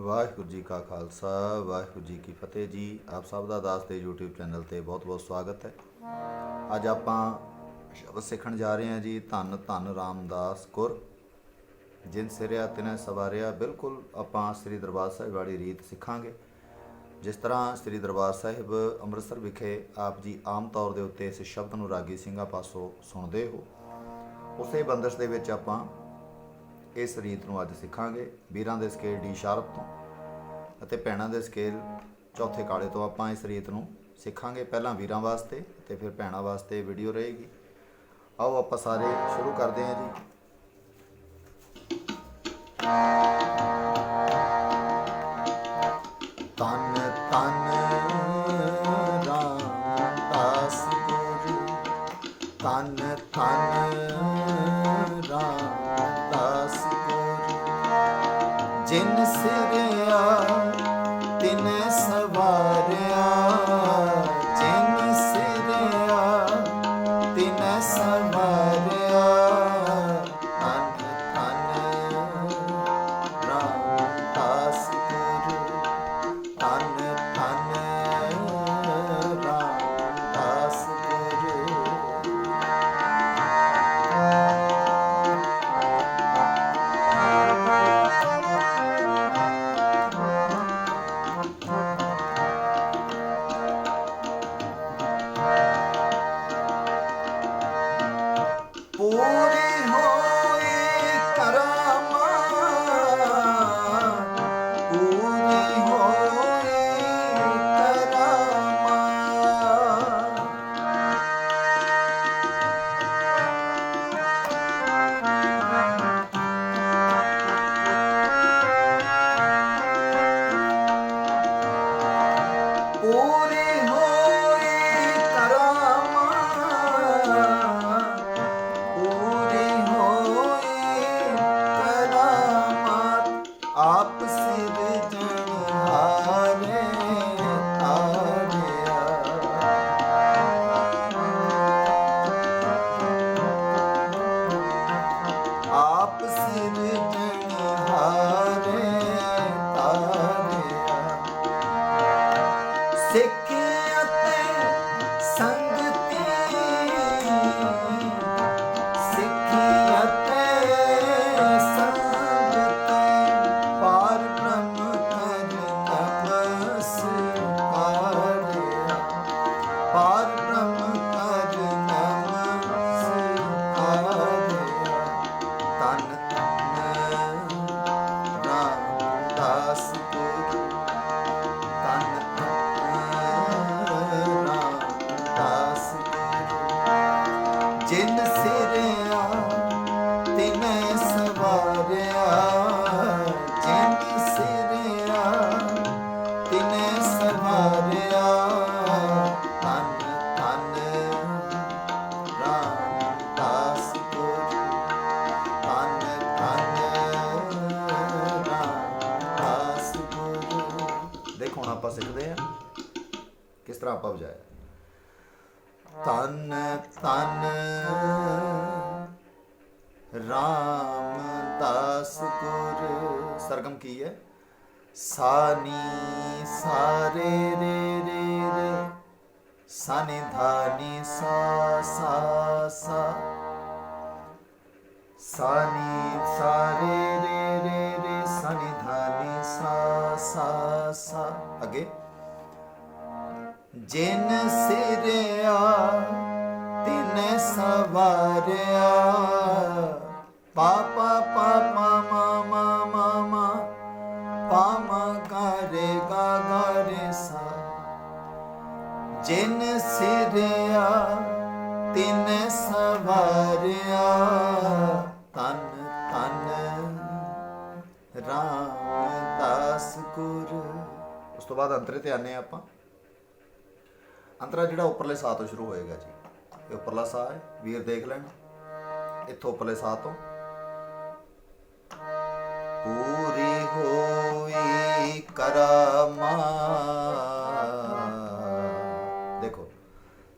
ਵਾਹਿਗੁਰੂ ਜੀ ਕਾ ਖਾਲਸਾ, ਵਾਹਿਗੁਰੂ ਜੀ ਕੀ ਫਤਿਹ ਜੀ। ਆਪ ਸਭ ਦਾ ਦਾਸ ਤੇ YouTube ਚੈਨਲ ਤੇ ਬਹੁਤ-ਬਹੁਤ ਸਵਾਗਤ ਹੈ। ਅੱਜ ਆਪਾਂ ਸ਼ਬਦ ਸਿੱਖਣ ਜਾ ਰਹੇ ਹਾਂ ਜੀ, ਧੰਨ ਧੰਨ ਰਾਮਦਾਸ ਗੁਰ, ਜਿਨ ਸਿਰਿਆ ਤਿਨੈ ਸਵਾਰਿਆ। ਬਿਲਕੁਲ ਆਪਾਂ ਸ੍ਰੀ ਦਰਬਾਰ ਸਾਹਿਬ ਵਾਲੀ ਰੀਤ ਸਿੱਖਾਂਗੇ। ਜਿਸ ਤਰ੍ਹਾਂ ਸ੍ਰੀ ਦਰਬਾਰ ਸਾਹਿਬ ਅੰਮ੍ਰਿਤਸਰ ਵਿਖੇ ਆਪ ਜੀ ਆਮ ਤੌਰ ਦੇ ਉੱਤੇ ਇਸ ਸ਼ਬਦ ਨੂੰ ਰਾਗੀ ਸਿੰਘਾਂ ਪਾਸੋਂ ਸੁਣਦੇ ਹੋ, ਉਸੇ ਬੰਦਸ਼ ਦੇ ਵਿੱਚ ਆਪਾਂ ਇਸ ਰੀਤ ਨੂੰ ਅੱਜ ਸਿੱਖਾਂਗੇ। ਵੀਰਾਂ ਦੇ ਸਕੇਲ ਡੀ ਸ਼ਾਰਪ ਤੋਂ ਅਤੇ ਭੈਣਾਂ ਦੇ ਸਕੇਲ ਚੌਥੇ ਕਾਲੇ ਤੋਂ ਆਪਾਂ ਇਸ ਰੀਤ ਨੂੰ ਸਿੱਖਾਂਗੇ। ਪਹਿਲਾਂ ਵੀਰਾਂ ਵਾਸਤੇ ਤੇ ਫਿਰ ਭੈਣਾਂ ਵਾਸਤੇ ਵੀਡੀਓ ਰਹੇਗੀ। ਆਓ ਆਪਾਂ ਸਾਰੇ ਸ਼ੁਰੂ ਕਰਦੇ ਹਾਂ ਜੀ। ਤਨ ਤਨ ਰਾਮਦਾਸ ਗੁਰੂ ਤਨ ਤਨ ਰਾਮਦਾਸ ਜਿਨ ਕਿਸ ਤਰ੍ਹਾਂ ਆਪਾਂ ਵਜਾਇਆ ਤਨ ਤਨ ਰਾਮਦਾਸ ਗੁਰ ਸਰਗਮ ਕੀ ਹੈ ਸਾਨੀ ਸਾਰੇ ਰੇ ਰੇ ਰੇ ਸਾਨੀ ਧਾਨੀ ਸਾ ਸਾ ਸਾ ਸਾਨੀ ਸਾਰੇ ਰੇ ਰੇ ਰੇ ਸਾਨੀ ਧਾਨੀ ਸਾ ਸਾ ਸਾ ਅੱਗੇ ਜਿਨ ਸਿਰਿਆ, ਤਿਨ ਸਵਾਰਿਆ। ਪਾਪਾ ਪਾਪਾ ਮਾ ਮਾ ਪਾਮਾ ਕਰੇ ਗਾ ਰੇ ਸਾ। ਜਿਨ ਸਿਰਿਆ, ਤਿਨ ਸਵਾਰਿਆ। ਤਨ ਤਨ ਰਾਮਦਾਸ ਗੁਰ। ਉਸ ਤੋਂ ਬਾਅਦ ਅੰਤਰੇ ਤੇ ਆਨੇ ਆਪਾਂ। ਅੰਤਰਾ ਜਿਹੜਾ ਉੱਪਰਲੇ ਸਾਹ ਤੋਂ ਸ਼ੁਰੂ ਹੋਏਗਾ ਜੀ। ਇਹ ਉੱਪਰਲਾ ਸਾਹ ਹੈ, ਵੀਰ ਦੇਖ ਲੈਣ। ਇੱਥੋਂ ਉੱਪਰਲੇ ਸਾਹ ਤੋਂ। ਪੂਰੀ ਹੋਈ ਕਰਮਾ। ਦੇਖੋ।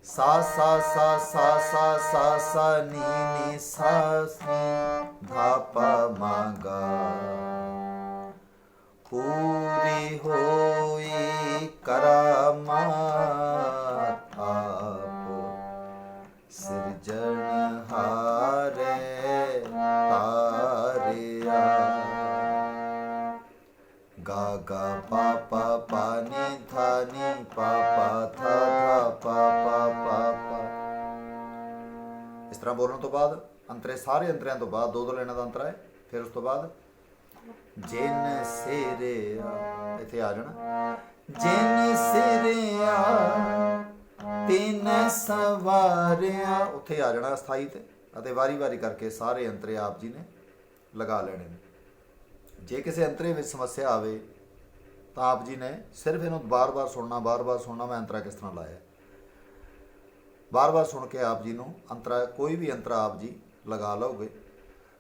ਸਾ ਸਾ ਸਾ ਸਾ ਸਾ ਸਾ ਸਾ, ਨੀ ਨੀ, ਸਾ ਸੀ ਧਾ, ਪਾ ਮਾਗਾ ਪੂਰੀ ਹੋਈ ਕਰਮਾ। ਇਸ ਤਰ੍ਹਾਂ ਬੋਲਣ ਤੋਂ ਬਾਅਦ, ਅੰਤਰੇ ਸਾਰੇ ਅੰਤਰਿਆਂ ਤੋਂ ਬਾਅਦ ਦੋ ਦੋ ਲੈਣਾ ਦਾ ਅੰਤਰਾ ਹੈ, ਫਿਰ ਉਸ ਤੋਂ ਬਾਅਦ, ਜਿਨ ਸਿਰਿਆ ਇੱਥੇ ਆ ਜਾਣਾ। ਜਿਨ ਸਿਰਿਆ ਤਿਨ ਸਵਾਰਿਆ, ਉੱਥੇ ਆ ਜਾਣਾ ਸਥਾਈ ਤੇ, ਅਤੇ ਵਾਰੀ-ਵਾਰੀ ਕਰਕੇ ਸਾਰੇ ਅੰਤਰੇ ਆਪ ਜੀ ਨੇ ਲਗਾ ਲੈਣੇ ਨੇ। ਜੇ ਕਿਸੇ ਅੰਤਰੇ ਵਿੱਚ ਸਮੱਸਿਆ ਆਵੇ, ਤਾਂ ਆਪ ਜੀ ਨੇ ਸਿਰਫ ਇਹਨੂੰ ਬਾਰ-ਬਾਰ ਸੁਣਨਾ ਬਾਰ-ਬਾਰ ਸੁਣਨਾ, ਮੈਂ ਅੰਤਰਾ ਕਿਸ ਤਰ੍ਹਾਂ ਲਾਇਆ? ਬਾਰ-ਬਾਰ ਸੁਣ ਕੇ ਆਪ ਜੀ ਨੂੰ ਅੰਤਰਾ, ਕੋਈ ਵੀ ਅੰਤਰਾ ਆਪ ਜੀ ਲਗਾ ਲਓਗੇ।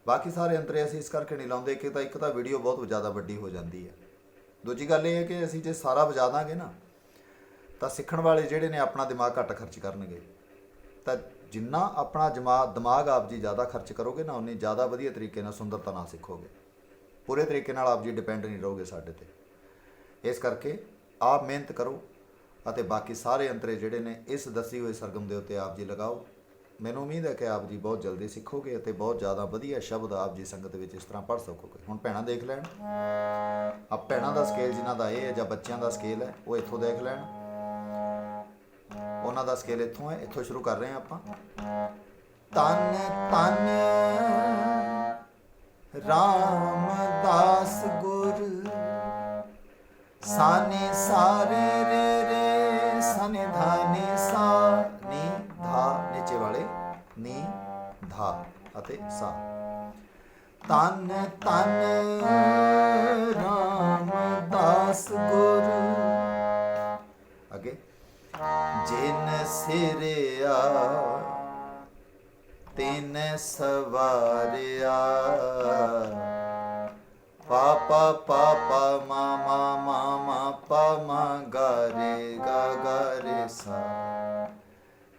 ਬਾਕੀ ਸਾਰੇ ਅੰਤਰੇ ਅਸੀਂ ਇਸ ਕਰਕੇ ਨਹੀਂ ਲਾਉਂਦੇ ਕਿ ਤਾਂ ਇੱਕ ਤਾਂ ਵੀਡੀਓ ਬਹੁਤ ਜ਼ਿਆਦਾ ਵੱਡੀ ਹੋ ਜਾਂਦੀ ਹੈ। ਦੂਜੀ ਗੱਲ ਇਹ ਹੈ ਕਿ ਅਸੀਂ ਜੇ ਸਾਰਾ ਵਜਾ ਦਾਂਗੇ ਨਾ, ਤਾਂ ਸਿੱਖਣ ਵਾਲੇ ਜਿਹੜੇ ਨੇ ਆਪਣਾ ਦਿਮਾਗ ਘੱਟ ਖਰਚ ਕਰਨਗੇ। ਤਾਂ ਜਿੰਨਾ ਆਪਣਾ ਜਮਾ, ਦਿਮਾਗ ਆਪ ਜੀ ਜ਼ਿਆਦਾ ਖਰਚ ਕਰੋਗੇ ਨਾ, ਉਨੀ ਜ਼ਿਆਦਾ ਵਧੀਆ ਤਰੀਕੇ ਨਾਲ ਸੁੰਦਰਤਾ ਨਾਲ ਸਿੱਖੋਗੇ। ਪੂਰੇ ਤਰੀਕੇ ਨਾਲ ਆਪ ਜੀ ਡਿਪੈਂਡ ਨਹੀਂ ਰਹੋਗੇ ਸਾਡੇ ਤੇ। ਇਸ ਕਰਕੇ ਆਪ ਮਿਹਨਤ ਕਰੋ ਅਤੇ ਬਾਕੀ ਸਾਰੇ ਅੰਤਰੇ ਜਿਹੜੇ ਨੇ ਇਸ ਦੱਸੀ ਹੋਈ ਸਰਗਮ ਦੇ ਉੱਤੇ ਆਪ ਜੀ ਲਗਾਓ। ਮੈਨੂੰ ਉਮੀਦ ਹੈ ਕਿ ਆਪ ਜੀ ਬਹੁਤ ਜਲਦੀ ਸਿੱਖੋਗੇ ਅਤੇ ਬਹੁਤ ਜ਼ਿਆਦਾ ਵਧੀਆ ਸ਼ਬਦ ਆਪ ਜੀ ਸੰਗਤ ਵਿੱਚ ਇਸ ਤਰ੍ਹਾਂ ਪੜ੍ਹ ਸਕੋਗੇ। ਹੁਣ ਭੈਣਾਂ ਦੇਖ ਲੈਣ। ਆ ਭੈਣਾਂ ਦਾ ਸਕੇਲ ਜਿਨ੍ਹਾਂ ਦਾ ਇਹ ਹੈ ਜਾਂ ਬੱਚਿਆਂ ਦਾ ਸਕੇਲ ਹੈ, ਉਹ ਇੱਥੋਂ ਦੇਖ ਲੈਣ। ਉਹਨਾਂ ਦਾ ਸਕੇਲ ਇੱਥੋਂ ਹੈ, ਇੱਥੋਂ ਸ਼ੁਰੂ ਕਰ ਰਹੇ ਹਾਂ ਆਪਾਂ। ਤਨ ਤਨ ਰਾਮਦਾਸ ਗੁਰ। ਸਾਨੇ ਸਾਰੇ ਰੇ ਰੇ ਸਨੇ ਧਾਨੇ ਸਾ ਨੀ ਧਾ ਨੀਚੇ ਵਾਲੇ ਨੀ ਧਾ ਅਤੇ ਸਾ। ਤਨ ਤਨ ਰਾਮਦਾਸ ਗੁਰ। ਅੱਗੇ। ਜਿਨ ਸਿਰਿਆ ਤਿਨ ਸਵਾਰਿਆ। ਪਾ ਪਾ ਪਾ ਪਾ, ਮਾ ਮਾ ਮਾ ਮਾ, ਪਾ, ਮਾ, ਗਾ, ਰੇ, ਗਾ ਗਾ, ਰੇ, ਸਾ।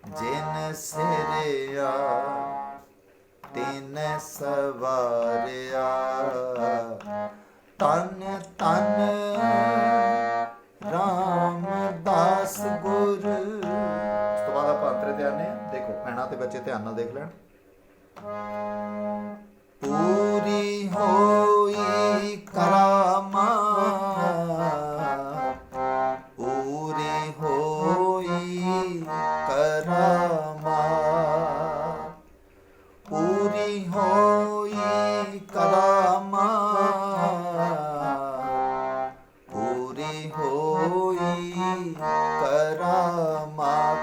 ਜਿਨ ਸਿਰਿਆ, ਤਿਨ ਸਵਾਰਿਆ। ਤਨ ਤਨ ਰਾਮਦਾਸ ਗੁਰ। ਉਸ ਤੋਂ ਬਾਅਦ ਆਪਾਂ ਅੰਤਰੇ ਤੇ ਆਨੇ ਦੇਖੋ ਭੈਣਾਂ ਤੇ ਬੱਚੇ ਧਿਆਨ ਨਾਲ ਦੇਖ ਲੈਣ। ਪੂਰੀ ਹੋ ਕਰਾਮਾ। ਪੂਰੀ ਹੋਈ ਕਰਾਮਾ। ਪੂਰੀ ਹੋਈ ਕਰਾਮਾ। ਪੂਰੀ ਹੋਈ ਕਰਾਮਾ।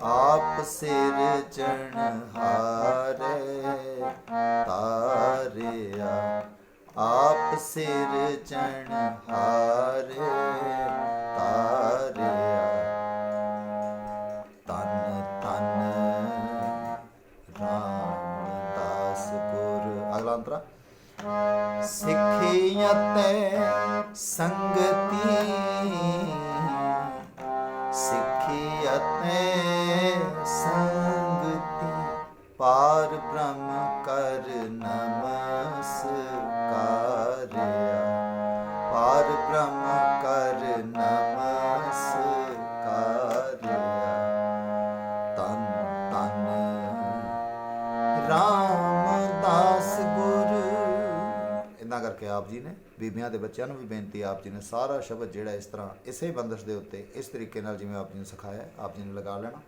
ਆਪ ਸਿਰ ਚਣ ਹਾਰੇ, ਤਾਰਿਆ। ਆਪ ਸਿਰ ਚਣ ਹਾਰੇ, ਤਾਰਿਆ। ਤਨ ਤਨ ਰਾਮਦਾਸ ਗੁਰ। ਅਗਲਾ ਅੰਤਰਾ। ਸਿੱਖਿਅਤੇ ਸੰਗਤੀ ਸਿੱਖਿਅਤੇ ਸੰਗਤੀ, ਪਾਰ ਬ੍ਰਹਮ ਕਰ ਨਮਸਕਾਰਿਆ ਇੰਨਾ ਕਰਕੇ ਆਪ ਜੀ ਨੇ ਬੀਬੀਆਂ ਦੇ ਬੱਚਿਆਂ ਨੂੰ ਵੀ ਬੇਨਤੀ ਆਪ ਜੀ ਨੇ ਸਾਰਾ ਸ਼ਬਦ ਜਿਹੜਾ ਇਸ ਤਰ੍ਹਾਂ ਇਸੇ ਬੰਦਸ਼ ਦੇ ਉੱਤੇ ਇਸ ਤਰੀਕੇ ਨਾਲ ਜਿਵੇਂ ਆਪ ਜੀ ਨੇ ਸਿਖਾਇਆ, ਆਪ ਜੀ ਨੇ ਲਗਾ ਲੈਣਾ।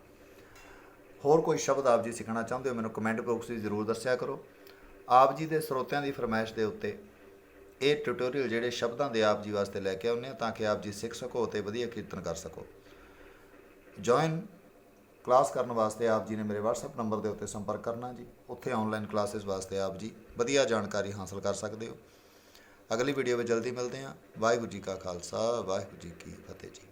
ਹੋਰ ਕੋਈ ਸ਼ਬਦ ਆਪ ਜੀ ਸਿੱਖਣਾ ਚਾਹੁੰਦੇ ਹੋ ਮੈਨੂੰ ਕਮੈਂਟ ਬਾਕਸ ਵਿੱਚ ਜ਼ਰੂਰ ਦੱਸਿਆ ਕਰੋ। ਆਪ ਜੀ ਦੇ ਸਰੋਤਿਆਂ ਦੀ ਫਰਮਾਇਸ਼ ਦੇ ਉੱਤੇ ਇਹ ਟਿਊਟੋਰੀਅਲ ਜਿਹੜੇ ਸ਼ਬਦਾਂ ਦੇ ਆਪ ਜੀ ਵਾਸਤੇ ਲੈ ਕੇ ਆਉਂਦੇ ਹਾਂ ਤਾਂ ਕਿ ਆਪ ਜੀ ਸਿੱਖ ਸਕੋ ਅਤੇ ਵਧੀਆ ਕੀਰਤਨ ਕਰ ਸਕੋ। ਜੁਆਇਨ ਕਲਾਸ ਕਰਨ ਵਾਸਤੇ ਆਪ ਜੀ ਨੇ ਮੇਰੇ WhatsApp ਨੰਬਰ ਦੇ ਉੱਤੇ ਸੰਪਰਕ ਕਰਨਾ ਜੀ। ਉੱਥੇ ਆਨਲਾਈਨ ਕਲਾਸਿਸ ਵਾਸਤੇ ਆਪ ਜੀ ਵਧੀਆ ਜਾਣਕਾਰੀ ਹਾਸਲ ਕਰ ਸਕਦੇ ਹੋ। ਅਗਲੀ ਵੀਡੀਓ ਵਿੱਚ ਜਲਦੀ ਮਿਲਦੇ ਹਾਂ। ਵਾਹਿਗੁਰੂ ਜੀ ਕਾ ਖਾਲਸਾ, ਵਾਹਿਗੁਰੂ ਜੀ ਕੀ ਫਤਿਹ ਜੀ।